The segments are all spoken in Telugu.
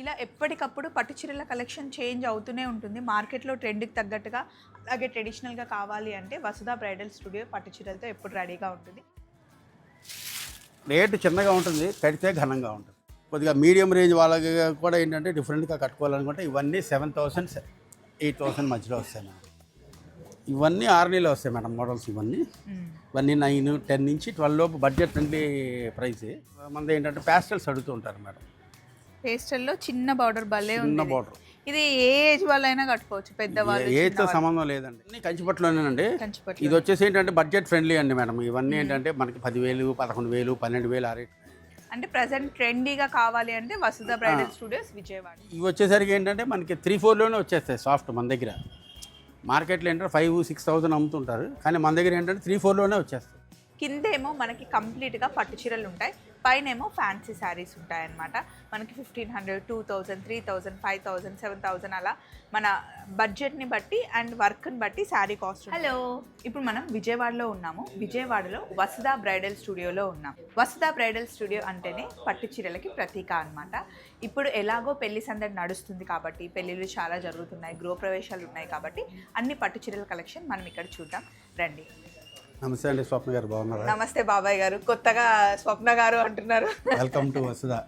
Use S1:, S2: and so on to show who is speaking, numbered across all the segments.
S1: ఇలా ఎప్పటికప్పుడు పట్టు చీరల కలెక్షన్ చేంజ్ అవుతూనే ఉంటుంది. మార్కెట్లో ట్రెండ్కి తగ్గట్టుగా అలాగే ట్రెడిషనల్గా కావాలి అంటే వసుధా బ్రైడల్ స్టూడియో పట్టు చీరలతో ఎప్పుడు రెడీగా ఉంటుంది?
S2: రేటు చిన్నగా ఉంటుంది కడితే ఘనంగా ఉంటుంది. కొద్దిగా మీడియం రేంజ్ వాళ్ళకి కూడా ఏంటంటే డిఫరెంట్గా కట్టుకోవాలనుకుంటే ఇవన్నీ సెవెన్ థౌసండ్ ఎయిట్ థౌసండ్ మధ్యలో వస్తాయి మేడం. ఇవన్నీ ఆర్నీలో వస్తాయి మేడం మోడల్స్ ఇవన్నీ. ఇవన్నీ నైన్ టెన్ నుంచి ట్వెల్వ్ లోపు బడ్జెట్ ఫ్రెండ్లీ ప్రైస్ మనది ఏంటంటే ప్యాస్టల్స్ అడుగుతూ ఉంటారు మేడం.
S1: పేస్టల్లో చిన్న బార్డర్ భలే
S2: చిన్న
S1: ఉంది
S2: బార్డర్
S1: ఇది ఏ ఏజ్ వాళ్ళైనా కట్టుకోవచ్చు పెద్దవాళ్ళు
S2: ఏతో సంబంధం లేదండి. అన్ని కంచిపట్లోనేనండి
S1: కంచిపట్టు
S2: ఇది వచ్చేసి ఏంటంటే బడ్జెట్ ఫ్రెండ్లీ అండి మేడం. ఇవన్నీ ఏంటంటే మనకి పదివేలు పదకొండు వేలు పన్నెండు వేలు ఆ రేట్.
S1: అంటే ప్రజెంట్ ట్రెండీగా కావాలి అంటే వసుధ బ్రైడల్ స్టూడియోస్ విజయవాడ.
S2: ఇవి వచ్చేసరికి ఏంటంటే మనకి త్రీ ఫోర్లోనే వచ్చేస్తాయి సాఫ్ట్ మన దగ్గర. మార్కెట్లో ఏంటంటే ఫైవ్ సిక్స్ థౌసండ్ అమ్ముతుంటారు. కానీ మన దగ్గర ఏంటంటే త్రీ ఫోర్లోనే వచ్చేస్తాయి.
S1: కిందేమో మనకి కంప్లీట్గా పట్టు చీరలు ఉంటాయి. పైనేమో ఫ్యాన్సీ శారీస్ ఉంటాయి అన్నమాట మనకి fifteen hundred two thousand three thousand five thousand seven thousand అలా మన బడ్జెట్ని బట్టి అండ్ వర్క్ని బట్టి శారీ కాస్ట్ హలో. ఇప్పుడు మనం విజయవాడలో ఉన్నాము. విజయవాడలో వసుధా బ్రైడల్ స్టూడియోలో ఉన్నాం. వసుధా బ్రైడల్ స్టూడియో అంటేనే పట్టు చీరలకి ప్రతీక అన్నమాట. ఇప్పుడు ఎలాగో పెళ్ళి సందడి నడుస్తుంది కాబట్టి పెళ్ళిళ్ళు చాలా జరుగుతున్నాయి గృహప్రవేశాలు ఉన్నాయి కాబట్టి అన్ని పట్టు చీరల కలెక్షన్ మనం ఇక్కడ చూద్దాం. రండి.
S2: నమస్తే అండి స్వప్న గారు బాగున్నారా?
S1: నమస్తే బాబాయ్ గారు. కొత్తగా స్వప్న గారు అంటున్నారు.
S2: వెల్కమ్ టు వసుదా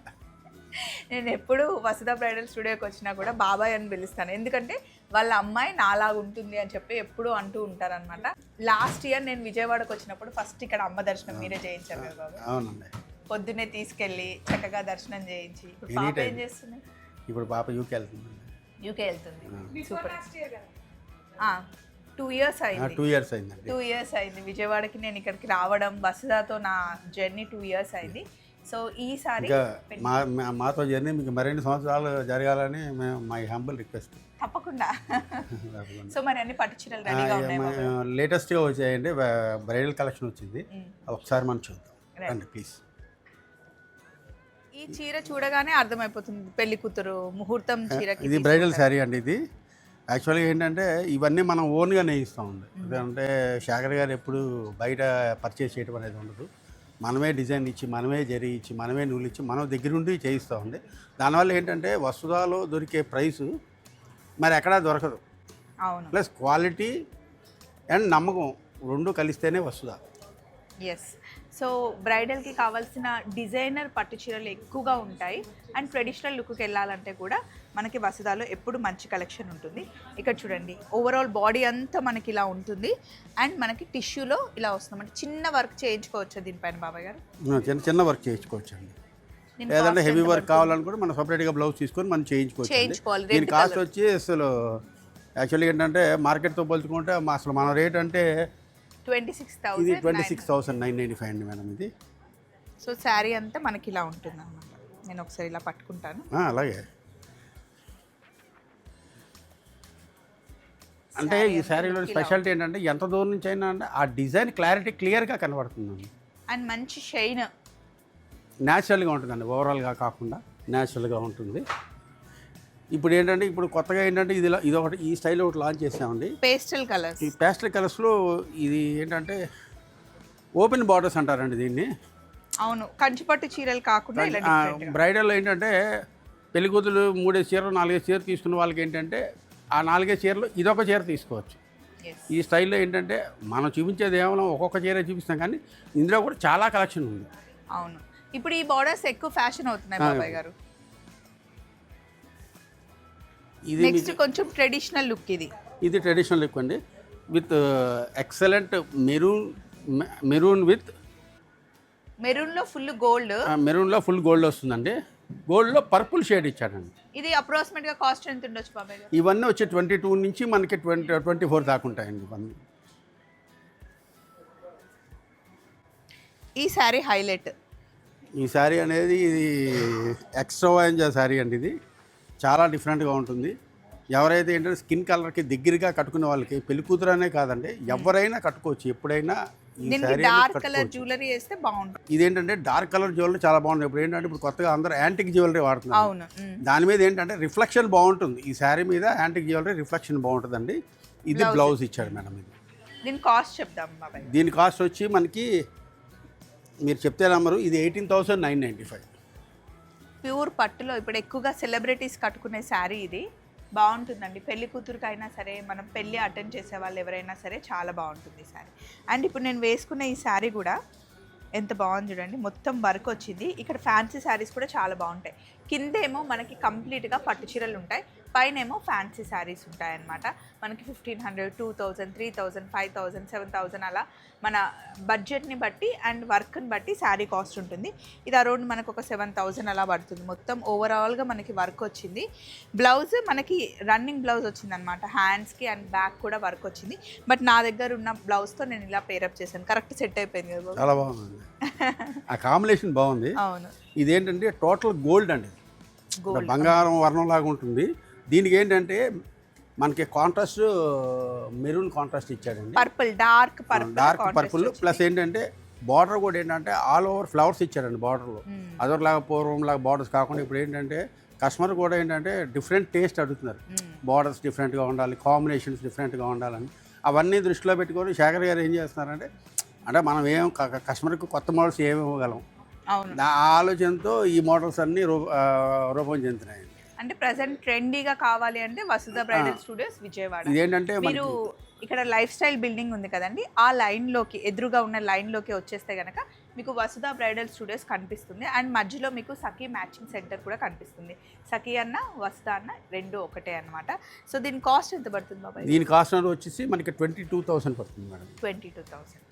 S1: నేను ఎప్పుడు వసుధ బ్రైడల్ స్టూడియోకి వచ్చినా కూడా బాబాయ్ అని పిలుస్తాను. ఎందుకంటే వాళ్ళ అమ్మాయి నాలాగా ఉంటుంది అని చెప్పి ఎప్పుడు అంటూ ఉంటారనమాట లాస్ట్ ఇయర్ నేను విజయవాడకు వచ్చినప్పుడు ఫస్ట్ ఇక్కడ అమ్మ దర్శనం మీరే చేయించారు కదా బాబాయ్
S2: అవునండి.
S1: పొద్దున్నే తీసుకెళ్ళి చక్కగా దర్శనం చేయించి. ఇప్పుడు పాప
S2: Anytime.
S1: ఏం చేస్తుంది?
S2: ఇప్పుడు పాప యూకి వెళ్తుంది.
S1: యూకే వెళ్తుంది సూపర్ టూ ఇయర్స్ అయింది.
S2: టూ ఇయర్స్ అయిందండి.
S1: టూ ఇయర్స్ అయింది. విజయవాడకి నేను ఇక్కడికి రావడం వసుధాతో నా జర్నీ టూ ఇయర్స్ అయింది. సో ఈసారి
S2: మా మాతో జర్నీ మీకు మరిన్ని సంవత్సరాలు జరగాలని మేము మా హంబుల్ రిక్వెస్ట్
S1: తప్పకుండా. సో మరి అన్ని పట్టు చీరలు.
S2: లేటెస్ట్గా వచ్చాయండి. బ్రైడల్ కలెక్షన్ వచ్చింది. ఒకసారి మనం చూద్దాం. రండి ప్లీజ్
S1: ఈ చీర చూడగానే అర్థమైపోతుంది. పెళ్ళి కూతురు ముహూర్తం చీరకి
S2: ఇది బ్రైడల్ శారీ అండి ఇది. యాక్చువల్గా ఏంటంటే ఇవన్నీ మనం ఓన్గా నేయిస్తామండి ఎందుకంటే శేఖర్ గారు ఎప్పుడు బయట పర్చేస్ చేయడం అనేది ఉండదు. మనమే డిజైన్ ఇచ్చి మనమే జరి ఇచ్చి మనమే నూలు ఇచ్చి మనం దగ్గరుండి చేయిస్తామండి దానివల్ల ఏంటంటే వస్తుదాలో దొరికే ప్రైసు మరి ఎక్కడా దొరకదు.
S1: అవును.
S2: ప్లస్ క్వాలిటీ అండ్ నమ్మకం రెండు కలిస్తేనే వస్తుందా?
S1: ఎస్ సో బ్రైడల్కి కావాల్సిన డిజైనర్ పట్టు చీరలు ఎక్కువగా ఉంటాయి. అండ్ ట్రెడిషనల్ లుక్కి వెళ్ళాలంటే కూడా మనకి వసుదాలో ఎప్పుడు మంచి కలెక్షన్ ఉంటుంది. ఇక్కడ చూడండి ఓవరాల్ బాడీ అంతా మనకి ఇలా ఉంటుంది. అండ్ మనకి టిష్యూలో ఇలా వస్తుంది. అంటే చిన్న వర్క్ చేయించుకోవచ్చు దీనిపైన బాబాయ్ గారు?
S2: చిన్న చిన్న వర్క్ చేయించుకోవచ్చు అండి
S1: cost
S2: హెవీ వర్క్ కావాలనుకుంటే మనం సపరేట్గా బ్లౌజ్ తీసుకొని మనం చేయించుకోవచ్చు దీని కాస్ట్. వచ్చి అసలు యాక్చువల్గా ఏంటంటే మార్కెట్తో పోల్చుకుంటే అసలు మన రేట్ అంటే
S1: ట్వంటీ సిక్స్
S2: ఇది
S1: thousand
S2: twenty six thousand nine ninety five అండి మేడం ఇది.
S1: సో శారీ అంతా మనకి ఇలా ఉంటుంది అనమాట నేను ఒకసారి ఇలా పట్టుకుంటాను.
S2: అలాగే. అంటే ఈ శారీలో స్పెషాలిటీ ఏంటంటే ఎంత దూరం నుంచి అయినా అంటే ఆ డిజైన్ క్లారిటీ క్లియర్గా కనబడుతుందండి.
S1: అండ్ మంచి షైన్.
S2: న్యాచురల్గా ఉంటుందండి. ఓవరాల్గా కాకుండా న్యాచురల్గా ఉంటుంది. ఇప్పుడు ఏంటంటే ఇప్పుడు కొత్తగా ఏంటంటే ఇది ఇది ఒకటి ఈ స్టైల్ ఒకటి లాంచ్ చేసామండి.
S1: Pastel colours.
S2: ఈ పేస్టల్ కలర్స్లో ఇది ఏంటంటే ఓపెన్ బార్డర్స్ అంటారండి దీన్ని.
S1: అవును. కంచిపట్టు చీరలు కాకుండా.
S2: బ్రైడల్లో ఏంటంటే పెళ్ళి కూతురు మూడేసి చీరలు నాలుగైదు చీర తీసుకున్న వాళ్ళకి ఏంటంటే ఆ నాలుగైదు చీరలు ఇదొక చీర తీసుకోవచ్చు. ఈ స్టైల్లో ఏంటంటే మనం చూపించేది ఏమైనా ఒక్కొక్క చీర చూపిస్తాం కానీ ఇందులో కూడా చాలా కలెక్షన్ ఉంది.
S1: అవును. ఇప్పుడు ఈ బార్డర్స్ ఎక్కువ ఫ్యాషన్ అవుతున్నాయి బాబాయ్ గారు.
S2: ఇది
S1: నెక్స్ట్ కొంచెం ట్రెడిషనల్ లుక్ ఇది.
S2: ఇది ట్రెడిషనల్ లుక్ అండి. With excellent maroon maroon with
S1: మెరూన్లో full gold
S2: మెరూన్లో ఫుల్ గోల్డ్ వస్తుందండి. గోల్డ్లో పర్పుల్ షేడ్ ఇచ్చాడండి
S1: ఇది అప్రాక్సిమేట్గా కాస్ట్ ఎంత ఉండొచ్చు బాబాయ్ గారు?
S2: ఇవన్నీ వచ్చి ట్వంటీ టూ నుంచి మనకి ట్వంటీ ట్వంటీ ఫోర్ దాకా ఉంటాయండి ఇవన్నీ.
S1: ఈ శారీ హైలైట్.
S2: ఈ శారీ అనేది ఇది ఎక్స్ట్రావాంజా శారీ అండి ఇది. చాలా డిఫరెంట్గా ఉంటుంది. ఎవరైతే ఏంటంటే స్కిన్ కలర్కి దగ్గరగా కట్టుకునే వాళ్ళకి పెళ్ళి కూతురు అనే కాదండి ఎవరైనా కట్టుకోవచ్చు. ఎప్పుడైనా
S1: దీనికి డార్క్ కలర్ జ్యువెలరీ వేస్తే బాగుంటుంది.
S2: ఇదేంటంటే డార్క్ కలర్ జ్యువెలరీ చాలా బాగుంది ఇప్పుడు ఏంటంటే ఇప్పుడు కొత్తగా అందరూ యాంటిక్ జ్యువెలరీ వాడుతున్నారు.
S1: అవును.
S2: దాని మీద ఏంటంటే రిఫ్లెక్షన్ బాగుంటుంది. ఈ శారీ మీద యాంటిక్ జ్యువెలరీ రిఫ్లెక్షన్ బాగుంటుందండి. ఇది బ్లౌజ్ ఇచ్చాడు మేడం ఇది.
S1: దీని కాస్ట్ చెప్దాం
S2: దీని కాస్ట్ వచ్చి మనకి మీరు చెప్తే నమ్మరు ఇది eighteen thousand nine ninety five
S1: pure పట్టులో ఇప్పుడు ఎక్కువగా సెలబ్రిటీస్ కట్టుకునే శారీ ఇది. బాగుంటుందండి. పెళ్ళి కూతురికైనా సరే మనం పెళ్ళి అటెండ్ చేసే వాళ్ళు ఎవరైనా సరే చాలా బాగుంటుంది ఈ శారీ అండ్ ఇప్పుడు నేను వేసుకున్న ఈ శారీ కూడా ఎంత బాగుంది చూడండి. మొత్తం వర్క్ వచ్చింది. ఇక్కడ ఫ్యాన్సీ శారీస్ కూడా చాలా బాగుంటాయి. కిందేమో మనకి కంప్లీట్గా పట్టు చీరలు ఉంటాయి. పైన ఏమో ఫ్యాన్సీ శారీస్ ఉంటాయి అన్నమాట మనకి fifteen hundred two thousand three thousand five thousand seven thousand అలా మన బడ్జెట్ని బట్టి అండ్ వర్క్ని బట్టి శారీ కాస్ట్ ఉంటుంది. ఇది అరౌండ్ మనకు ఒక సెవెన్ థౌజండ్ అలా పడుతుంది. మొత్తం ఓవరాల్గా మనకి వర్క్ వచ్చింది. బ్లౌజ్ మనకి రన్నింగ్ బ్లౌజ్ వచ్చింది అనమాట హ్యాండ్స్కి అండ్ బ్యాక్ కూడా వర్క్ వచ్చింది. బట్ నా దగ్గర ఉన్న బ్లౌజ్తో నేను ఇలా పేరప్ చేశాను. కరెక్ట్ సెట్ అయిపోయింది కదా?
S2: చాలా బాగుంది ఆ కాంబినేషన్ బాగుంది.
S1: అవును.
S2: ఇదేంటంటే టోటల్ గోల్డ్ అండి.
S1: గోల్డ్.
S2: బంగారం వర్ణం లాగా ఉంటుంది. దీనికి ఏంటంటే మనకి కాంట్రాస్ట్ మెరూన్ కాంట్రాస్ట్ ఇచ్చాడండి.
S1: Purple dark purple
S2: dark purple plus ఏంటంటే బార్డర్ కూడా ఏంటంటే ఆల్ ఓవర్ ఫ్లవర్స్ ఇచ్చారండి బార్డర్లో అదొకలాగా పూర్వం లాగా బార్డర్స్ కాకుండా ఇప్పుడు ఏంటంటే కస్టమర్ కూడా ఏంటంటే డిఫరెంట్ టేస్ట్ అడుగుతున్నారు. బార్డర్స్ డిఫరెంట్గా ఉండాలి కాంబినేషన్స్ డిఫరెంట్గా ఉండాలని. అవన్నీ దృష్టిలో పెట్టుకొని శేఖర్ గారు ఏం చేస్తున్నారంటే అంటే మనం ఏం కస్టమర్కి కొత్త మోడల్స్ ఏమి ఇవ్వగలం. ఆ ఆలోచనతో ఈ మోడల్స్ అన్నీ రూ ఆ, రూపం చెందుతున్నాయి
S1: అంటే ప్రజెంట్ ట్రెండీగా కావాలి అంటే వసుధ బ్రైడల్ స్టూడియోస్ విజయవాడ.
S2: ఇదేంటంటే
S1: మీరు ఇక్కడ లైఫ్ స్టైల్ బిల్డింగ్ ఉంది కదండి ఆ లైన్లోకి ఎదురుగా ఉన్న లైన్లోకి వచ్చేస్తే కనుక మీకు వసుధ బ్రైడల్ స్టూడియోస్ కనిపిస్తుంది. అండ్ మధ్యలో మీకు సఖీ మ్యాచింగ్ సెంటర్ కూడా కనిపిస్తుంది. సఖీ అన్న వసుధ అన్న రెండు ఒకటే అన్నమాట. సో దీని కాస్ట్ ఎంత పడుతుంది బాబాయ్?
S2: దీని కాస్ట్ వచ్చేసి మనకి ట్వంటీ టూ థౌసండ్ పడుతుంది మేడం.
S1: ట్వంటీ టూ థౌసండ్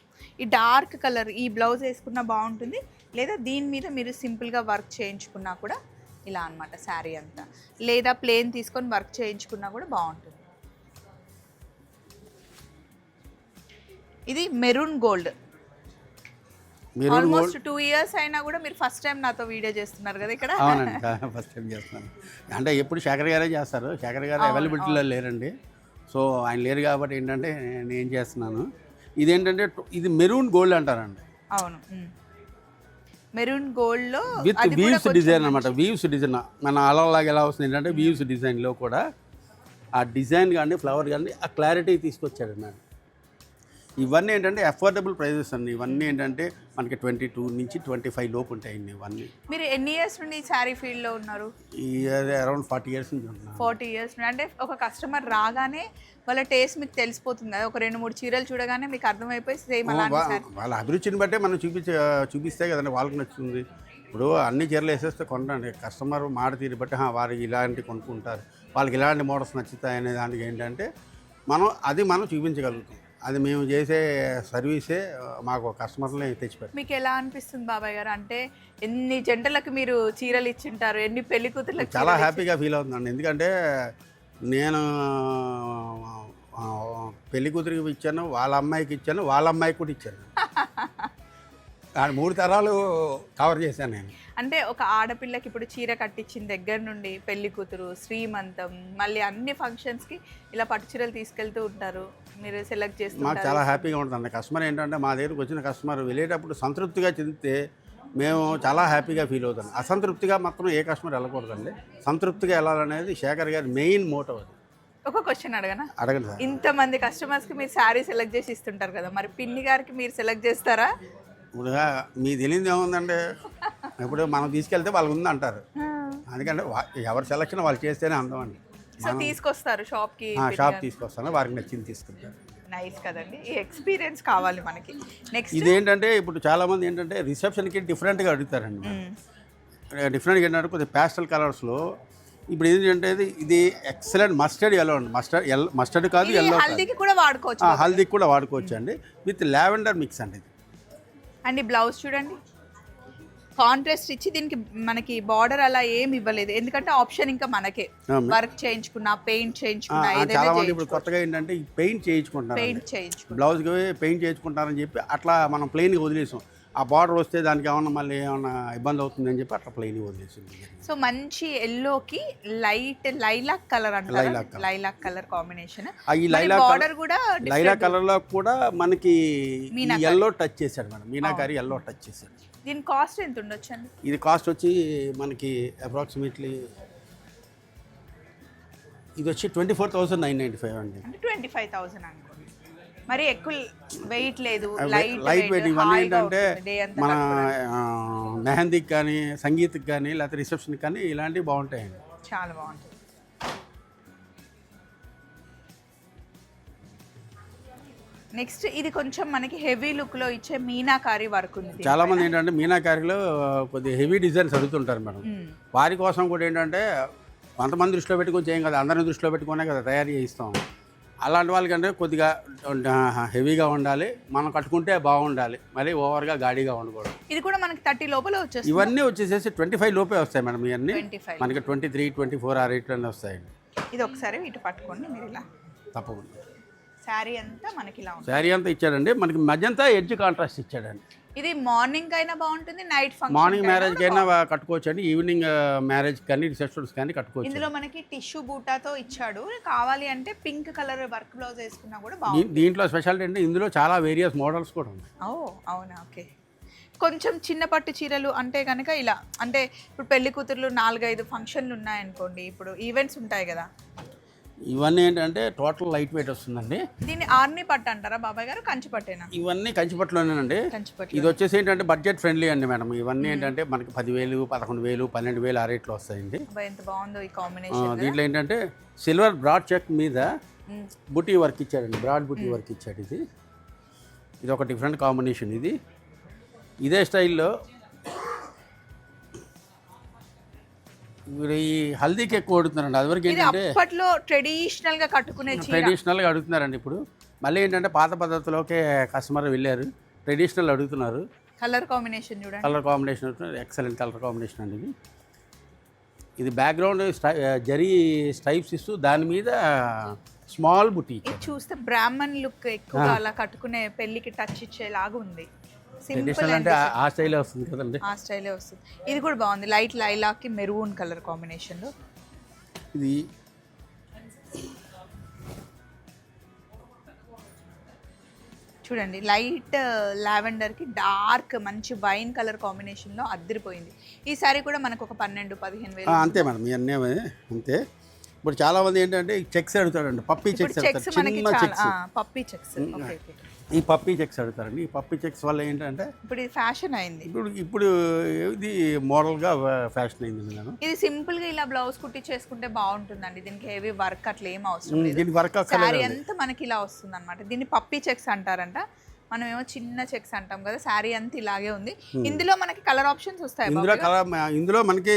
S1: ఈ డార్క్ కలర్ ఈ బ్లౌజ్ వేసుకున్నా బాగుంటుంది. లేదా దీని మీద మీరు సింపుల్గా వర్క్ చేయించుకున్నా కూడా ఇలా అన్నమాట శారీ అంతా. లేదా ప్లేన్ తీసుకొని వర్క్ చేయించుకున్నా కూడా బాగుంటుంది. ఇది maroon gold. Almost two years అయినా కూడా మీరు ఫస్ట్ టైం నాతో వీడియో చేస్తున్నారు కదా ఇక్కడ?
S2: అవునండి ఫస్ట్ టైం చేస్తున్నాను. అంటే ఎప్పుడు శేఖర్ గారే చేస్తారు. శేఖర్ గారు అవైలబిలిటీలో లేరండి. సో ఆయన లేరు కాబట్టి ఏంటంటే నేను ఏం చేస్తున్నాను? ఇదేంటంటే ఇది మెరూన్ గోల్డ్ అంటారండి.
S1: అవును మెరూన్ గోల్డ్లో
S2: విత్ వీవ్స్ డిజైన్ అనమాట వీవ్స్ డిజైన్. మన అలలాగా ఎలా వస్తుంది ఏంటంటే వీవ్స్ డిజైన్లో కూడా ఆ డిజైన్ కానీ ఫ్లవర్ కానీ ఆ క్లారిటీ తీసుకొచ్చాడు మేడం ఇవన్నీ ఏంటంటే అఫోర్డబుల్ ప్రైజెస్ అండి. ఇవన్నీ ఏంటంటే మనకి ట్వంటీ టూ నుంచి ట్వంటీ ఫైవ్ లోపు ఉంటాయండి ఇవన్నీ.
S1: మీరు ఎన్ని ఇయర్స్ నుండి శారీ ఫీల్డ్లో ఉన్నారు?
S2: ఈ ఇయర్ అరౌండ్ ఫార్టీ ఇయర్స్ నుంచి ఉంటున్నాను.
S1: ఫార్టీ ఇయర్స్ అంటే ఒక కస్టమర్ రాగానే వాళ్ళ టేస్ట్ మీకు తెలిసిపోతుంది. కదా ఒక రెండు మూడు చీరలు చూడగానే మీకు అర్థమైపోయి సేమ్
S2: వాళ్ళ అభిరుచిని బట్టే మనం చూపించే చూపిస్తే కదండి వాళ్ళకి నచ్చుతుంది. ఇప్పుడు అన్ని చీరలు వేసేస్తే కొంటాండి కస్టమర్ మాట తీరు బట్టి "హా, వారు ఇలాంటి కొనుక్కుంటారు. వాళ్ళకి ఇలాంటి మోడల్స్ నచ్చుతాయి అనే దానికి ఏంటంటే మనం అది మనం చూపించగలుగుతాం. అది మేము చేసే సర్వీసే మాకు కస్టమర్ని తెచ్చిపెట్టాం
S1: మీకు ఎలా అనిపిస్తుంది బాబాయ్ గారు? అంటే ఎన్ని జంటలకు మీరు చీరలు ఇచ్చింటారు? ఎన్ని పెళ్ళి కూతుర్లకు
S2: చాలా హ్యాపీగా ఫీల్ అవుతుందండి ఎందుకంటే నేను పెళ్ళి కూతురికి ఇచ్చాను వాళ్ళ అమ్మాయికి ఇచ్చాను వాళ్ళ అమ్మాయికి కూడా ఇచ్చాను. ఆ మూడు తరాలు కవర్ చేశాను నేను.
S1: అంటే ఒక ఆడపిల్లకి ఇప్పుడు చీర కట్టించిన దగ్గర నుండి పెళ్ళి కూతురు శ్రీమంతం మళ్ళీ అన్ని ఫంక్షన్స్కి ఇలా పట్టు చీరలు తీసుకెళ్తూ ఉంటారు. మీరు సెలెక్ట్
S2: మాకు
S1: చేస్తుంటారు
S2: చాలా హ్యాపీగా ఉంటుంది కస్టమర్ ఏంటంటే మా దగ్గరకు వచ్చిన కస్టమర్ వెళ్ళేటప్పుడు సంతృప్తిగా చెందితే మేము చాలా హ్యాపీగా ఫీల్ అవుతాం. అసంతృప్తిగా మాత్రం ఏ కస్టమర్ వెళ్ళకూడదండి. సంతృప్తిగా వెళ్ళాలనేది శేఖర్ గారి మెయిన్ మోటో అది.
S1: ఒక క్వశ్చన్ అడగనా?
S2: అడగండి
S1: ఇంతమంది కస్టమర్స్కి మీరు శారీ సెలెక్ట్ చేసి ఇస్తుంటారు కదా. మరి పిన్ని గారికి మీరు సెలెక్ట్ చేస్తారా?
S2: ఇప్పుడు మీ తెలియదు ఏముందంటే ఇప్పుడు మనం తీసుకెళ్తే వాళ్ళకి ఉంది అంటారు అందుకంటే ఎవరి సెలక్షన్ వాళ్ళు చేస్తేనే అందం అండి.
S1: తీసుకొస్తారు షాప్కి
S2: ఆ, షాప్ తీసుకొస్తాను వారికి నచ్చింది తీసుకుంటారు.
S1: నైస్ కదండి. ఈ ఎక్స్పీరియన్స్ కావాలి మనకి. నెక్స్ట్
S2: ఇదేంటంటే ఇప్పుడు చాలామంది ఏంటంటే రిసెప్షన్కి డిఫరెంట్గా అడుగుతారండి డిఫరెంట్గా ఏంటంటే కొద్దిగా ప్యాస్టల్ కలర్స్లో ఇప్పుడు ఏంటంటే ఇది ఎక్సలెంట్ మస్టర్డ్ ఎల్లో అండి. మస్టర్డ్ ఎల్ మస్టర్డ్ కాదు ఎల్లో
S1: హల్దీకి కూడా వాడుకోవచ్చు
S2: హల్దీకి కూడా వాడుకోవచ్చు అండి విత్ లావెండర్ మిక్స్ అండి ఇది.
S1: అండ్ ఈ బ్లౌజ్ చూడండి. కాంట్రాస్ట్ ఇచ్చి దీనికి మనకి బార్డర్ అలా ఏమి ఇవ్వలేదు. ఎందుకంటే ఆప్షన్ ఇంకా మనకే. వర్క్ చేయించుకున్నా పెయింట్ చేయించుకున్నా
S2: చాలా మంది ఇప్పుడు కొత్తగా ఏంటంటే పెయింట్ చేయించుకుంటున్నారు
S1: పెయింట్ చేయించుకున్నా
S2: బ్లౌజ్కి పెయింట్ చేయించుకుంటారని చెప్పి అట్లా మనం ప్లెయిన్గా వదిలేసాం. ఆ బార్డర్ వస్తే దానికి ఏమన్నా మళ్ళీ ఏమన్నా ఇబ్బంది అవుతుందని చెప్పి అట్లా ప్లెయిన్గా వదిలేసింది.
S1: సో మంచి ఎల్లోకి లైట్ లైలాక్ కలర్ అంటారు. లైలాక్ కలర్ కాంబినేషన్
S2: ఈ లైలా
S1: బార్డర్ కూడా
S2: లైలా కలర్లో కూడా మనకి. ఎల్లో టచ్ చేశాడు మేడం. మీనాకారి ఎల్లో టచ్ చేశాడు.
S1: దీని కాస్ట్ ఎంత ఉండొచ్చు అండి?
S2: ఇది కాస్ట్ వచ్చి మనకి అప్రాక్సిమేట్లీ ఇది వచ్చి twenty four thousand nine ninety five అండి.
S1: ట్వంటీ ఫైవ్ థౌసండ్ అనుకోండి మరి ఎక్కువ వెయిట్ లేదు లైట్
S2: లైట్ వెయిట్ ఇవన్నీ ఏంటంటే మన. ఆ, మెహందీకి కానీ సంగీత్కి కానీ లేకపోతే రిసెప్షన్కి కానీ ఇలాంటివి బాగుంటాయండి
S1: చాలా బాగుంటుంది నెక్స్ట్ ఇది కొంచెం మనకి హెవీ లుక్లో ఇచ్చే మీనాకారి వర్క్ ఉంది
S2: చాలా మంది ఏంటంటే మీనాకారిలో కొద్దిగా హెవీ డిజైన్స్ అడుగుతుంటారు మేడం
S1: మ్మ్.
S2: వారి కోసం కూడా ఏంటంటే కొంతమంది దృష్టిలో పెట్టుకొని చేయం కదా అందరిని దృష్టిలో పెట్టుకునే కదా తయారు చేయిస్తాం అలాంటి వాళ్ళకంటే కొద్దిగా హెవీగా ఉండాలి మనం కట్టుకుంటే బాగుండాలి మరి ఓవర్గా గాడిగా ఉండకూడదు.
S1: ఇది కూడా మనకి థర్టీ లోపల వచ్చేస్తుంది.
S2: ఇవన్నీ వచ్చేసేసి ట్వంటీ ఫైవ్ లోపే వస్తాయి మేడం ఇవన్నీ. మనకి ట్వంటీ త్రీ ట్వంటీ ఫోర్ ఆ రేట్లోనే వస్తాయండి.
S1: ఇది ఒకసారి ఇటు పట్టుకోండి మీరు ఇలా.
S2: తప్పకుండా.
S1: శారీ అంతా మనకి ఇలా
S2: శారీ అంతా ఇచ్చాడండి. మనకి మధ్యంతా ఎడ్జ్ కాంట్రాస్ట్ ఇచ్చాడండి.
S1: ఇది మార్నింగ్ అయినా బాగుంటుంది నైట్ ఫంక్షన్
S2: మార్నింగ్ మ్యారేజ్కి అయినా కట్టుకోవచ్చు అండి. ఈవినింగ్ మ్యారేజ్ కానీ రిసెప్షన్స్ కానీ కట్టుకోవచ్చు
S1: ఇందులో మనకి టిష్యూ బూటాతో ఇచ్చాడు. కావాలి అంటే పింక్ కలర్ వర్క్ బ్లౌజ్ వేసుకున్నా కూడా
S2: దీ-
S1: బాగుంటుంది.
S2: దీంట్లో స్పెషాలిటీ అంటే ఇందులో చాలా వేరియస్ మోడల్స్ కూడా ఉన్నాయి.
S1: ఓ అవునా? ఓకే. కొంచెం చిన్న పట్టు చీరలు అంటే కనుక ఇలా అంటే ఇప్పుడు పెళ్ళి కూతుర్లు నాలుగైదు ఫంక్షన్లు ఉన్నాయనుకోండి ఇప్పుడు ఈవెంట్స్ ఉంటాయి కదా.
S2: ఇవన్నీ ఏంటంటే టోటల్ లైట్ వెయిట్ వస్తుందండి.
S1: దీన్ని ఆర్మీ పట్టు అంటారా బాబాయ్ గారు? కంచి పట్టేనా?
S2: ఇవన్నీ కంచిపట్లోనేనండి
S1: కంచి పట్టు
S2: ఇది వచ్చేసి ఏంటంటే బడ్జెట్ ఫ్రెండ్లీ అండి మేడం. ఇవన్నీ ఏంటంటే మనకి పదివేలు పదకొండు వేలు పన్నెండు వేలు ఆ రేట్లో వస్తాయండి.
S1: ఎంత బాగుందో ఈ కాంబినేషన్.
S2: దీంట్లో ఏంటంటే సిల్వర్ బ్రాడ్ చెక్ మీద బుటీ వర్క్ ఇచ్చాడండి. బ్రాడ్ బుటీ వర్క్ ఇచ్చాడు ఇది. ఇది ఒక డిఫరెంట్ కాంబినేషన్ ఇది. ఇదే స్టైల్లో ఈ హల్దీకి ఎక్కువ అడుగుతున్నారండి. అదివరకు ఏంటంటే
S1: అప్పట్లో ట్రెడిషనల్గా కట్టుకునే చీర.
S2: ట్రెడిషనల్గా అడుగుతున్నారండి ఇప్పుడు. మళ్ళీ ఏంటంటే పాత పద్ధతిలోకే కస్టమర్ వెళ్ళారు. ట్రెడిషనల్ అడుగుతున్నారు.
S1: కలర్ కాంబినేషన్ చూడండి.
S2: Colour combination excellent colour combination అండి ఇది. ఇది బ్యాక్గ్రౌండ్ జరీ స్టైప్స్ ఇస్తూ దాని మీద స్మాల్ బుటీ
S1: చూస్తే బ్రాహ్మణ్ లుక్ ఎక్కువగా అలా కట్టుకునే పెళ్ళికి టచ్ ఇచ్చేలాగా ఉంది.
S2: ట్రెడిషనల్ అంటే ఆ- స్టైలే వస్తుంది కదండి.
S1: ఆ స్టైలే వస్తుంది. ఇది కూడా బాగుంది. లైట్ లైలాకి మెరూన్ కలర్ కాంబినేషన్లో
S2: ఇది
S1: చూడండి లైట్ లావెండర్కి డార్క్ మంచి వైన్ కలర్ కాంబినేషన్లో అద్దరిపోయింది. ఈ సారీ కూడా మనకు ఒక పన్నెండు పదిహేను వేలు
S2: అంతే మేడం. ఇవన్నీ అంతే. ఇప్పుడు చాలా మంది ఏంటంటే చెక్స్ అడుగుతారండి. Puppy checks
S1: checks puppy checks
S2: ఈ పప్పీ చెక్స్ అడుగుతారండి. ఈ పప్పీ చెక్స్ వల్ల ఏంటంటే
S1: ఇప్పుడు ఇది ఫ్యాషన్ అయింది.
S2: ఇప్పుడు ఇప్పుడు ఇది మోడల్గా ఫ్యాషన్ అయింది నేను
S1: ఇది సింపుల్గా ఇలా బ్లౌజ్ కుట్టి చేసుకుంటే బాగుంటుందండి. దీనికి హెవీ వర్క్ అట్లా ఏం అవసరం లేదు.
S2: దీనికి వర్క్ అక్కర్లేదు
S1: అంతా మనకి ఇలా వస్తుంది అనమాట దీన్ని పప్పీ చెక్స్ అంటారంట. మనం ఏమో చిన్న చెక్స్ అంటాం కదా శారీ అంతా ఇలాగే ఉంది. ఇందులో మనకి కలర్ ఆప్షన్స్ వస్తాయి
S2: ఇందులో కలర్ ఇందులో మనకి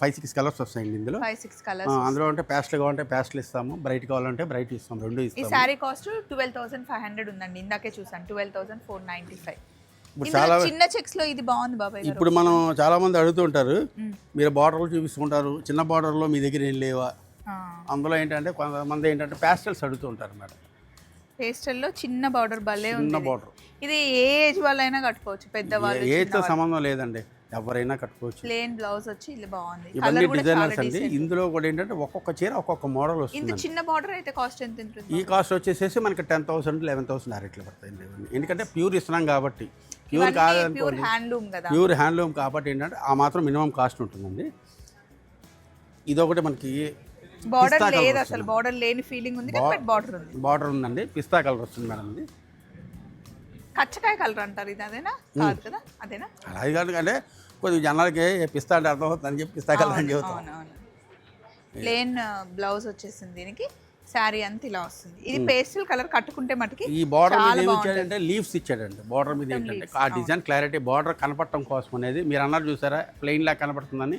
S2: ఫైవ్ సిక్స్ కలర్స్ వస్తాయండి ఇందులో.
S1: ఫైవ్ సిక్స్ కలర్స్
S2: అందులో అంటే ప్యాస్ట్లు కావాలంటే ప్యాస్ట్లు ఇస్తాము బ్రైట్ కావాలంటే బ్రైట్ ఇస్తాము రెండు
S1: ఈ
S2: ఇస్తాము.
S1: Sari cost twelve thousand five hundred ఉందండి ఇందాకే చూసాను twelve thousand four ninety five
S2: ఇప్పుడు
S1: ఇందులో చిన్న చెక్స్లో ఇది బాగుంది బాబాయ్
S2: ఇప్పుడు మనం చాలా మంది అడుగుతుంటారు
S1: మ్మ్.
S2: మీరు బార్డర్లు చూపిస్తుంటారు చిన్న బార్డర్లో మీ దగ్గర ఏం లేవా? అందులో ఏంటంటే కొంతమంది ఏంటంటే ప్యాస్టల్స్ అడుగుతుంటారు మేడం.
S1: పేస్టల్లో చిన్న బార్డర్ భలే ఉంది
S2: చిన్న. బార్డర్
S1: ఇది ఏ ఏజ్ వాళ్ళైనా కట్టుకోవచ్చు పెద్దవాళ్ళు
S2: ఏజ్తో సంబంధం లేదండి. ఎవరైనా కట్టుకోవచ్చు.
S1: ప్లేన్ బ్లౌజ్ వచ్చి ఇది బాగుంది.
S2: ఇవన్నీ
S1: కలర్ కూడా చాలా
S2: డిజైనర్స్ అండి.
S1: decent.
S2: ఇందులో కూడా ఏంటంటే ఒక్కొక్క చీర ఒక్కొక్క మోడల్
S1: ఇంత
S2: వస్తుంది
S1: చిన్న బార్డర్ అయితే కాస్ట్ ఎంత ఉంటుంది?
S2: ఈ కాస్ట్ వచ్చేసేసి మనకి టెన్ థౌసండ్ లెవెన్ థౌసండ్ ఆ రేట్లు పడతాయండి ఇవన్నీ. ఎందుకంటే ప్యూర్ ఇస్తున్నాం కాబట్టి. ప్యూర్
S1: ప్యూర్
S2: కాదనుకోండి.
S1: హ్యాండ్లూమ్ కదా.
S2: ప్యూర్ హ్యాండ్లూమ్ కాబట్టి ఏంటంటే ఆ మాత్రం మినిమం కాస్ట్ ఉంటుందండి. ఇదొకటి మనకి
S1: బార్డర్ లేదు అసలు బార్డర్ లేని ఫీలింగ్ ఉంది బార్డర్ ఉంది.
S2: బార్డర్ ఉందండి. పిస్తా కలర్ వస్తుంది మేడం ఇది
S1: కచ్చకాయ కలర్ అంటారు ఇది అదేనా? కాదు కదా? అదేనా?
S2: అలాగే కాదు అంటే కొద్దిగా జనాలకి పిస్తా అంటే అర్థం అవుతుంది అని చెప్పి పిస్తా కలర్ అని చెబుతాం
S1: ప్లేన్ బ్లౌజ్ వచ్చేసింది దీనికి. శారీ అంతా ఇలా వస్తుంది. ఇది పేస్టల్ కలర్ కట్టుకుంటే మటుకి
S2: ఈ బార్డర్ మీద ఏమి. ఇచ్చాడంటే లీవ్స్ ఇచ్చాడండి. బార్డర్ మీద ఏంటంటే ఆ డిజైన్ క్లారిటీ బార్డర్ కనపడటం కోసం అనేది మీరు అన్నారు చూసారా? ప్లెయిన్ లా కనపడుతుందని.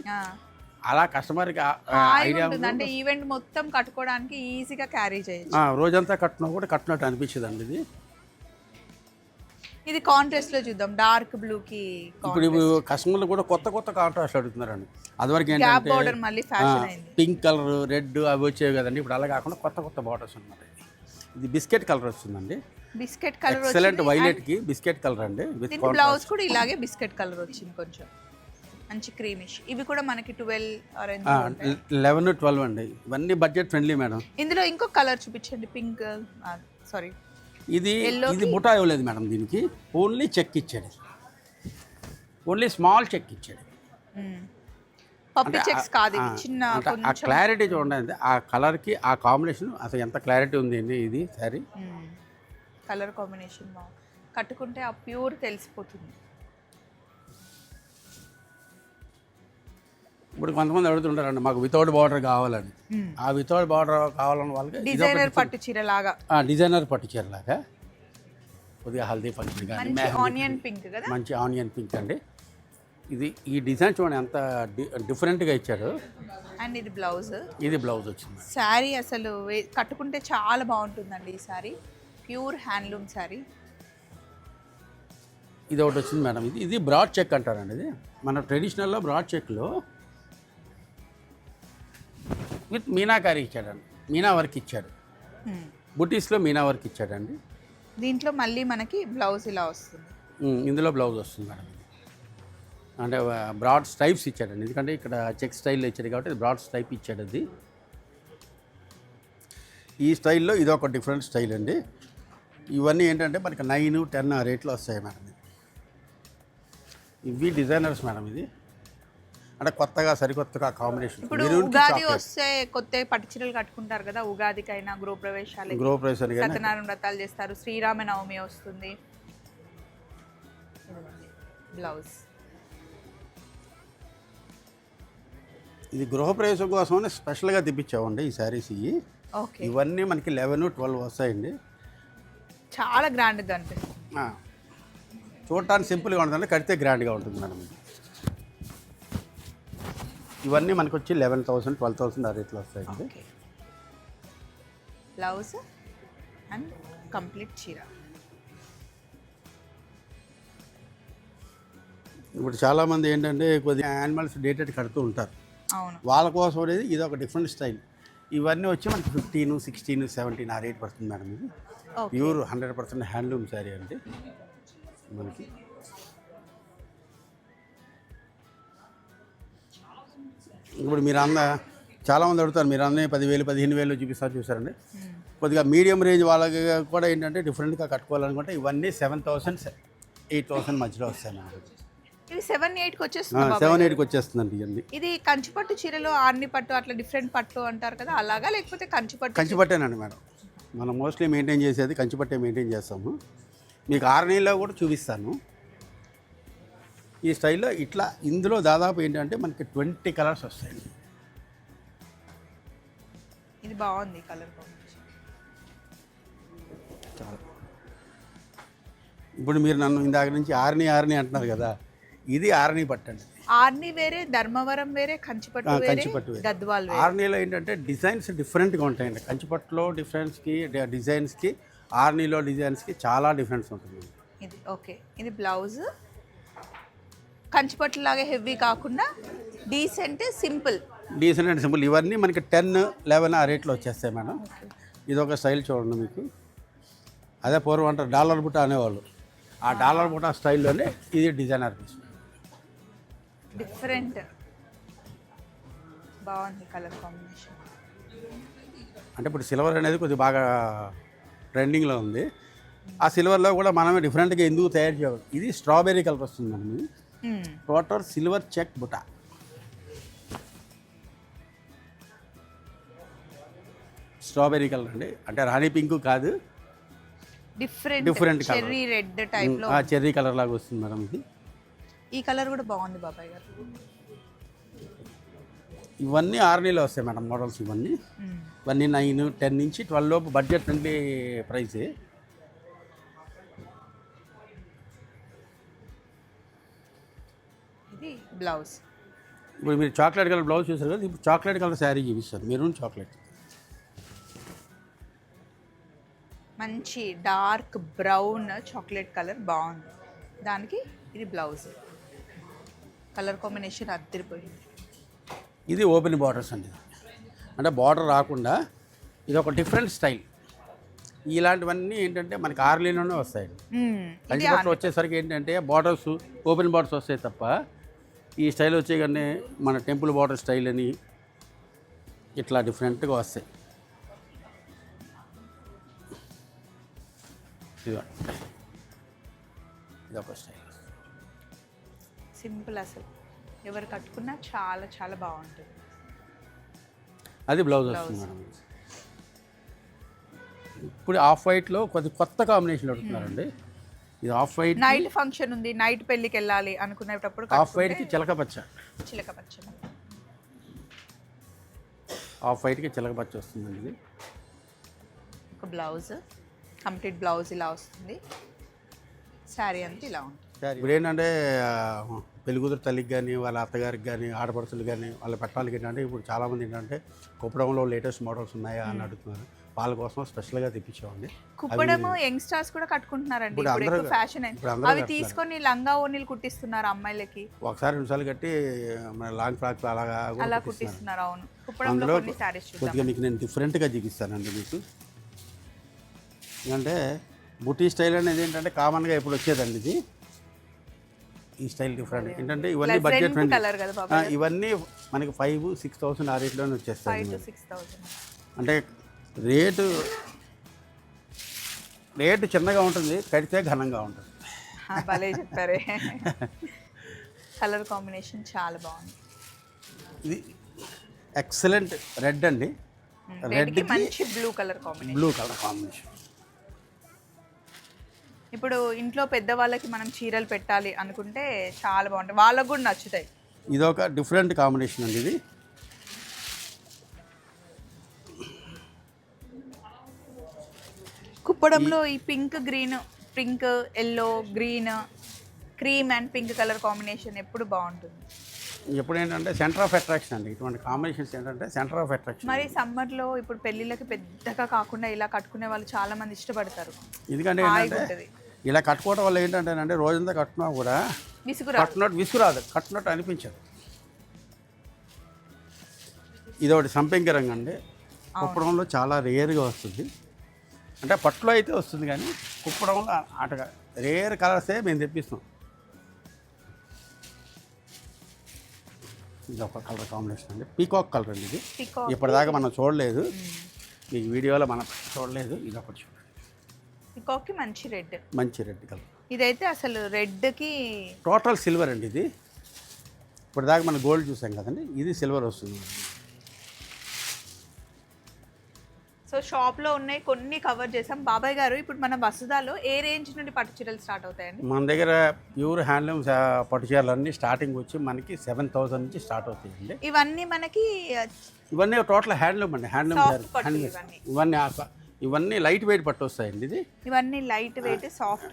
S2: అలా కస్టమర్కి
S1: హాయిగా
S2: ఐడియా
S1: అంటే ఈవెంట్ మొత్తం కట్టుకోవడానికి ఈజీగా క్యారీ చేయొచ్చు.
S2: రోజంతా కట్టినా కూడా కట్టినట్టు అనిపించదండి ఇది.
S1: ఇది కాంట్రాస్ట్లో చూద్దాం. డార్క్ బ్లూ కి
S2: ఇప్పుడు కస్టమర్లు కూడా కొత్త కొత్త కాంట్రాస్ట్ అడుగుతున్నారండి. అదివరకు ఏంటంటే
S1: బార్డర్ మళ్ళీ ఫ్యాషన్ అయింది.
S2: పింక్ కలర్ రెడ్ అవి వచ్చేవి కదండి. ఇప్పుడు అలా కాకుండా కొత్త కొత్త బార్డర్స్ అనమాట ఇది. బిస్కెట్ కలర్ వస్తుందండి.
S1: బిస్కెట్ కలర్
S2: ఎక్సలెంట్ వైలెట్కి బిస్కెట్ కలర్ అండి విత్
S1: బ్లౌజ్ కూడా ఇలాగే బిస్కెట్ కలర్ వచ్చింది కొంచెం. మంచి క్రీమిష్ ఇవి కూడా మనకి ట్వెల్వ్
S2: లెవెన్ ట్వెల్వ్ అండి. ఇవన్నీ బడ్జెట్ ఫ్రెండ్లీ మేడం
S1: ఇందులో ఇంకో కలర్ చూపించండి పింక్ సారీ
S2: ఇది ఇది బుటా ఇవ్వలేదు మేడం దీనికి. ఓన్లీ చెక్ ఇచ్చాడు ఓన్లీ స్మాల్ చెక్ ఇచ్చాడు
S1: చెక్స్ కాదు చిన్న
S2: ఆ క్లారిటీ చూడండి ఆ కలర్కి ఆ కాంబినేషన్ అసలు ఎంత క్లారిటీ ఉంది అండి ఇది సారీ.
S1: కలర్ కాంబినేషన్ కట్టుకుంటే ఆ ప్యూర్ తెలిసిపోతుంది.
S2: ఇప్పుడు కొంతమంది అడుగుతుంటారండి మాకు వితౌట్ బార్డర్ కావాలని. ఆ వితౌట్ బార్డర్ కావాలని వాళ్ళకి
S1: డిజైనర్ పట్టు చీర లాగా
S2: డిజైనర్ పట్టు చీరలాగా. కొద్దిగా హల్దీ ఫంక్షన్ కానీ
S1: ఆనియన్ పింక్ కదా?
S2: మంచి ఆనియన్ పింక్ అండి. ఇది ఈ డిజైన్ చూడండి ఎంత డిఫరెంట్గా ఇచ్చాడు
S1: అండ్ ఇది బ్లౌజ్.
S2: ఇది బ్లౌజ్ వచ్చింది.
S1: శారీ అసలు కట్టుకుంటే చాలా బాగుంటుందండి ఈ శారీ. Pure handloom sari.
S2: ఇది ఒకటి వచ్చింది మేడం. ఇది ఇది బ్రాడ్ చెక్ అంటారండి ఇది. మన ట్రెడిషనల్లో బ్రాడ్ చెక్లో విత్ మీనాకారి ఇచ్చాడండి. మీనా వర్క్ ఇచ్చాడు. బుటీస్లో మీనా వర్క్ ఇచ్చాడండి.
S1: దీంట్లో మళ్ళీ మనకి బ్లౌజ్ ఇలా వస్తుంది.
S2: ఇందులో బ్లౌజ్ వస్తుంది మేడం అంటే బ్రాడ్ స్టైప్స్ ఇచ్చాడండి. ఎందుకంటే ఇక్కడ చెక్ స్టైల్లో ఇచ్చాడు కాబట్టి బ్రాడ్ స్టైప్ ఇచ్చాడు అది. ఈ స్టైల్లో ఇది ఒక డిఫరెంట్ స్టైల్ అండి. ఇవన్నీ ఏంటంటే మనకి నైన్ టెన్ ఆ రేట్లో వస్తాయి మేడం ఇది. ఇవి డిజైనర్స్ మేడం ఇది. అంటే కొత్తగా సరికొత్తగా కాంబినేషన్
S1: ఇప్పుడు ఉగాది వస్తే కొత్త పట్టు చీరలు కట్టుకుంటారు కదా ఉగాదికైనా
S2: అని కానీ
S1: సత్యనారాయణ వ్రతాలు చేస్తారు శ్రీరామ నవమి వస్తుంది. బ్లౌజ్.
S2: ఇది గృహప్రవేశం కోసమని స్పెషల్గా తెప్పించామండి ఈ శారీస్ ఇవి. ఇవన్నీ మనకి లెవెన్ ట్వెల్వ్ వస్తాయండి.
S1: చాలా గ్రాండ్గా అనిపిస్తుంది.
S2: చూడటానికి సింపుల్గా ఉంటుందండి కడితే గ్రాండ్గా ఉంటుంది మేడం. ఇవన్నీ మనకు వచ్చి లెవెన్ థౌసండ్ ట్వెల్వ్ థౌసండ్ ఆ రేట్లో వస్తాయండి
S1: ఓకే. బ్లౌజ్ అండ్ కంప్లీట్ చీర.
S2: ఇప్పుడు చాలామంది ఏంటంటే కొద్దిగా యానిమల్స్ డేటెడ్ కడుతూ ఉంటారు.
S1: అవును.
S2: వాళ్ళ కోసం అనేది ఇది ఒక డిఫరెంట్ స్టైల్ ఇవన్నీ వచ్చి మనకి ఫిఫ్టీన్ సిక్స్టీన్ సెవెంటీన్ ఆ రేట్ పడుతుంది మేడం ఇది. Pure hundred percent handloom sari అండి మనకి. ఇప్పుడు మీరు అంద చాలామంది అడుగుతారు మీరు అందరినీ పదివేలు పదిహేను వేలు చూపిస్తారు చూసారండి కొద్దిగా మీడియం రేంజ్ వాళ్ళకి కూడా ఏంటంటే డిఫరెంట్గా కట్టుకోవాలనుకుంటే ఇవన్నీ సెవెన్ థౌసండ్ ఎయిట్ థౌసండ్ మధ్యలో వస్తాయి మనకి
S1: ఇది సెవెన్ ఎయిట్కి వచ్చేస్తుంది
S2: సెవెన్. ఎయిట్కి వచ్చేస్తుందండి ఇవన్నీ.
S1: ఇది కంచిపట్టు చీరలో ఆర్ని పట్టు అట్లా డిఫరెంట్ పట్టు అంటారు కదా అలాగా? లేకపోతే కంచిపట్టు
S2: కంచిపట్టేనండి మేడం. మనం మోస్ట్లీ మెయింటైన్ చేసేది కంచిపట్టే మెయింటైన్ చేస్తాము. మీకు ఆర్నీలో కూడా చూపిస్తాను. ఈ స్టైల్లో ఇట్లా ఇందులో దాదాపు ఏంటంటే మనకి ట్వంటీ కలర్స్ వస్తాయి.
S1: ఇది బాగుంది కలర్
S2: చాలా. ఇప్పుడు మీరు నన్ను ఇందాక నుంచి ఆర్ని ఆర్ని అంటున్నారు కదా ఇది ఆర్ని పట్టండి.
S1: ఆర్ని వేరే ధర్మవరం వేరే కంచిపట్టు
S2: కంచిపట్టు.
S1: గద్వాల్
S2: ఆర్నీలో ఏంటంటే డిజైన్స్ డిఫరెంట్గా ఉంటాయండి. కంచిపట్టులో డిఫరెన్స్కి డిజైన్స్కి ఆర్నీలో డిజైన్స్కి చాలా డిఫరెన్స్ ఉంటుంది.
S1: ఇది ఓకే. ఇది బ్లౌజ్ కంచిపట్టు లాగా హెవీ కాకుండా decent simple.
S2: Decent and simple. ఇవన్నీ మనకి టెన్ లెవెన్ ఆ రేట్లో వచ్చేస్తాయి మేడం. ఇది ఒక స్టైల్ చూడండి మీకు. అదే పూర్వం అంటారు డాలర్ బుట్ట అనేవాళ్ళు. ఆ డాలర్ బుట్ట స్టైల్లోనే ఇది డిజైనర్ పీస్.
S1: డిఫరెంట్. బాగుంది కలర్ కాంబినేషన్.
S2: అంటే ఇప్పుడు సిల్వర్ అనేది కొద్దిగా బాగా ట్రెండింగ్లో ఉంది. ఆ సిల్వర్లో కూడా మనమే డిఫరెంట్గా ఎందుకు తయారు చేయాలి? ఇది స్ట్రాబెర్రీ కలర్ వస్తుంది మేడం. టోటల్ సిల్వర్ చెక్ బుట్ట స్ట్రాబెర్రీ కలర్ అండి. అంటే రాణి పింక్ కాదు.
S1: Different
S2: colour.
S1: చెర్రీ రెడ్ టైప్లో.
S2: ఆ చెర్రీ కలర్ లాగా వస్తుంది మేడం ఇది.
S1: ఈ కలర్ కూడా బాగుంది బాబాయ్ గారు.
S2: ఇవన్నీ ఆర్నీలో వస్తాయి మేడం మోడల్స్ ఇవన్నీ. ఇవన్నీ నైన్ టెన్ నుంచి ట్వెల్వ్ లోపు బడ్జెట్ ఫ్రెండ్లీ ప్రైస్
S1: బ్లౌజ్.
S2: ఇప్పుడు మీరు చాక్లెట్ కలర్ బ్లౌజ్ చూసారు కదా ఇప్పుడు చాక్లెట్ కలర్ శారీ చూపిస్తారు మెరూన్ చాక్లెట్.
S1: మంచి డార్క్ బ్రౌన్ చాక్లెట్ కలర్ బాగుంది. దానికి ఇది బ్లౌజ్. కలర్ కాంబినేషన్ అద్దరిపోయింది.
S2: ఇది ఓపెన్ బార్డర్స్ అండి. అంటే బార్డర్ రాకుండా ఇది ఒక డిఫరెంట్ స్టైల్. ఇలాంటివన్నీ ఏంటంటే మనకి ఆర్లీలోనే.
S1: ఇది
S2: కంచిపట్లు వచ్చేసరికి ఏంటంటే బార్డర్స్ ఓపెన్ బార్డర్స్ వస్తాయి తప్ప ఈ స్టైల్ వచ్చే కానీ మన టెంపుల్ బార్డర్ స్టైల్ అని ఇట్లా డిఫరెంట్గా వస్తాయి. ఇదిగోండి ఇది ఒక స్టైల్.
S1: సింపుల్ అసలు. ఎవరు కట్టుకున్నా చాలా చాలా బాగుంటుంది.
S2: అది బ్లౌజ్ వస్తుంది మేడం. ఇప్పుడు ఆఫ్ వైట్లో కొద్ది కొత్త కాంబినేషన్ అడుగుతున్నారండి. ఇది ఆఫ్ వైట్
S1: నైట్ ఫంక్షన్ ఉంది. నైట్ పెళ్ళికి వెళ్ళాలి అనుకునేటప్పుడు
S2: ఆఫ్ వైట్కి చిలక పచ్చ.
S1: చిలక పచ్చడి
S2: ఆఫ్ వైట్కి చిలక పచ్చ వస్తుందండి ఇది.
S1: ఒక బ్లౌజ్ కంప్లీట్ బ్లౌజ్ ఇలా వస్తుంది. శారీ అంతా ఇలా ఉంటుంది.
S2: ఇప్పుడు ఏంటంటే పెళ్ళికూతురు తల్లికి కానీ వాళ్ళ అత్తగారికి కానీ ఆడపడుచులు కానీ వాళ్ళ పెట్టాలకి ఏంటంటే ఇప్పుడు చాలామంది ఏంటంటే కుప్పడంలో లేటెస్ట్ మోడల్స్ ఉన్నాయా అని అడుగుతున్నారు. వాళ్ళ కోసం స్పెషల్గా తెప్పించామండి
S1: కుప్పడము యంగ్స్టర్స్ కూడా కట్టుకుంటున్నారండి.
S2: ఇప్పుడు
S1: ఫ్యాషన్ అవి. తీసుకొని లంగా ఓనీలు కుట్టిస్తున్నారు అమ్మాయిలకి.
S2: ఒకసారి రెండుసార్లు కట్టి మన లాంగ్ ఫ్రాక్స్ అలాగా
S1: అలా
S2: కుట్టిస్తున్నారు.
S1: అవును. కుప్పడంలో
S2: కొద్దిగా మీకు నేను డిఫరెంట్గా చూపిస్తానండి మీకు. ఎందుకంటే బుటీ స్టైల్ అనేది ఏంటంటే కామన్గా ఇప్పుడు వచ్చేదండి ఇది. ఈ స్టైల్ డిఫరెంట్ ఏంటంటే ఇవన్నీ బడ్జెట్ ఫ్రెండ్ ఇవన్నీ మనకి ఫైవ్ సిక్స్ థౌసండ్ ఆ రేట్లోనే వచ్చేస్తాయి అంటే రేటు రేటు చిన్నగా ఉంటుంది కడితే ఘనంగా ఉంటుంది.
S1: భలే చెప్పారే. కలర్ కాంబినేషన్ చాలా బాగుంది.
S2: ఇది ఎక్సలెంట్ రెడ్ అండి.
S1: రెడ్ మంచి blue colour combination.
S2: Blue colour combination.
S1: ఇప్పుడు ఇంట్లో పెద్దవాళ్ళకి మనం చీరలు పెట్టాలి అనుకుంటే చాలా బాగుంటాయి. వాళ్ళకు కూడా నచ్చుతాయి.
S2: ఇది ఒక డిఫరెంట్ కాంబినేషన్ అండి ఇది.
S1: కుప్పడంలో ఈ pink green pink yellow green cream and pink colour combination ఎప్పుడు బాగుంటుంది?
S2: ఎప్పుడు ఏంటంటే సెంటర్ ఆఫ్ అట్రాక్షన్ అండి. ఇటువంటి కాంబినేషన్స్ ఏంటంటే సెంటర్ ఆఫ్ అట్రాక్షన్.
S1: మరి సమ్మర్లో ఇప్పుడు పెళ్ళిళ్ళకి పెద్దగా కాకుండా ఇలా కట్టుకునే వాళ్ళు చాలా మంది ఇష్టపడతారు.
S2: ఎందుకంటే ఏంటంటే ఇలా కట్టుకోవడం వల్ల ఏంటంటే రోజంతా కట్టుకున్నా కూడా
S1: విసుగురా
S2: కట్టునట్టు విసుకురాదు కట్టునట్టు అనిపించదు. ఇది ఒకటి సంపెంగి రంగు అండి. కుప్పడంలో చాలా రేర్గా వస్తుంది. అంటే పట్టులో అయితే వస్తుంది కానీ కుప్పడంలో ఆటగా రేర్ కలర్సే మేము తెప్పిస్తాం. ఇది ఒక కలర్ కాంబినేషన్ అండి. పీకాక్ కలర్ అండి ఇది. ఇప్పటిదాకా మనం చూడలేదు. మీకు వీడియోలో మనం చూడలేదు. ఇది ఒకటి చూడండి.
S1: పికాక్కి మంచి రెడ్.
S2: మంచి రెడ్ కలర్.
S1: ఇదైతే అసలు రెడ్కి
S2: టోటల్ సిల్వర్ అండి ఇది. ఇప్పటిదాకా మనం గోల్డ్ చూసాం కదండి. ఇది సిల్వర్ వస్తుంది.
S1: సో షాప్లో ఉన్నాయి కొన్ని కవర్ చేసాం బాబాయ్ గారు ఇప్పుడు మన వసుదాలో ఏ రేంజ్ నుండి పట్టు చీరలు స్టార్ట్ అవుతాయండి?
S2: మన దగ్గర ప్యూర్ హ్యాండ్లూమ్ పట్టు చీరలు అన్నీ స్టార్టింగ్ వచ్చి మనకి సెవెన్ థౌసండ్ నుంచి స్టార్ట్ అవుతాయండి.
S1: ఇవన్నీ మనకి
S2: ఇవన్నీ టోటల్ హ్యాండ్లూమ్ అండి హ్యాండ్లూమ్
S1: పట్టు ఇవన్నీ.
S2: ఇవన్నీ లైట్ వెయిట్ పట్టు వస్తాయండి ఇది.
S1: ఇవన్నీ లైట్ వెయిట్ సాఫ్ట్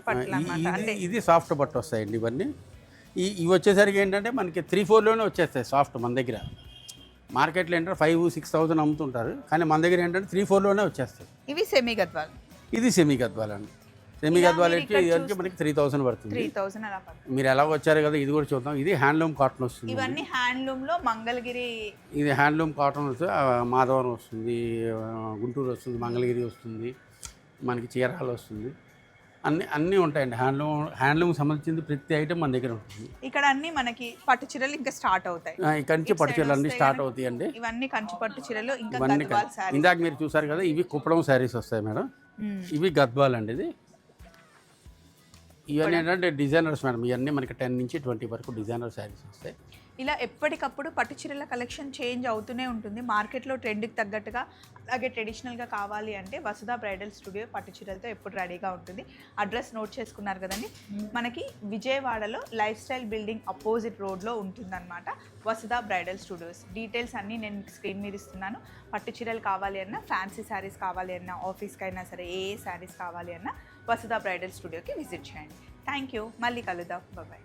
S2: ఇది
S1: అంటే
S2: ఇది సాఫ్ట్ పట్టు వస్తాయండి ఇవన్నీ. ఈ ఇవి వచ్చేసరికి ఏంటంటే మనకి త్రీ ఫోర్లోనే వచ్చేస్తాయి సాఫ్ట్ మన దగ్గర. మార్కెట్లో ఏంటంటే ఫైవ్ సిక్స్ థౌసండ్ అమ్ముతుంటారు. కానీ మన దగ్గర ఏంటంటే త్రీ ఫోర్లోనే వచ్చేస్తాయి.
S1: ఇవి సెమీ గద్వాల్
S2: ఇది సెమీ గద్వాల్ అండి సెమీ గద్వాల్
S1: ఇక్కడ
S2: ఇవన్నీ మనకి త్రీ థౌసండ్ పడుతుంది.
S1: త్రీ థౌసండ్ అలా పడుతుంది.
S2: మీరు ఎలా వచ్చారు కదా ఇది కూడా చూద్దాం. ఇది హ్యాండ్లూమ్ కాటన్ వస్తుంది.
S1: ఇవన్నీ హ్యాండ్లూమ్లో మంగళగిరి
S2: ఇది హ్యాండ్లూమ్ కాటన్ వస్తుంది. ఆ, మాధవరం వస్తుంది ఆ, గుంటూరు వస్తుంది మంగళగిరి వస్తుంది మనకి చీరాల వస్తుంది. అన్ని అన్నీ ఉంటాయండి. హ్యాండ్లూమ్ హ్యాండ్లూమ్ సంబంధించింది ప్రతి ఐటమ్ మన దగ్గర ఉంటుంది.
S1: ఇక్కడ అన్ని మనకి పట్టు చీరలు ఇంకా స్టార్ట్ అవుతాయి.
S2: నుంచి పట్టు చీరలు అన్నీ స్టార్ట్ అవుతాయండి.
S1: ఇవన్నీ కంచి పట్టు చీరలు ఇంకా
S2: ఇవన్నీ ఇందాక మీరు చూసారు కదా ఇవి కుప్పడం శారీస్ వస్తాయి మేడం. ఇవి గద్వాల్ అండి ఇది. ఇవన్నీ ఏంటంటే డిజైనర్స్ మేడం ఇవన్నీ మనకి టెన్ నుంచి ట్వంటీ వరకు డిజైనర్ శారీస్ వస్తాయి.
S1: ఇలా ఎప్పటికప్పుడు పట్టు చీరల కలెక్షన్ చేంజ్ అవుతూనే ఉంటుంది. మార్కెట్లో ట్రెండ్కి తగ్గట్టుగా అలాగే ట్రెడిషనల్గా కావాలి అంటే వసుధ బ్రైడల్ స్టూడియో పట్టు చీరలతో ఎప్పుడు రెడీగా ఉంటుంది. అడ్రస్ నోట్ చేసుకున్నారు కదండి? మనకి విజయవాడలో లైఫ్ స్టైల్ బిల్డింగ్ అపోజిట్ రోడ్లో ఉంటుందన్నమాట వసుధ బ్రైడల్ స్టూడియోస్ డీటెయిల్స్ అన్నీ నేను స్క్రీన్ మీద ఇస్తున్నాను. పట్టు చీరలు కావాలి అన్నా ఫ్యాన్సీ శారీస్ కావాలి అన్నా ఆఫీస్కి అయినా సరే ఏ ఏ శారీస్ కావాలి అన్నా వసుధ బ్రైడల్ స్టూడియోకి విజిట్ చేయండి. థ్యాంక్ యూ మళ్ళీ కలుద్దాం. బాయ్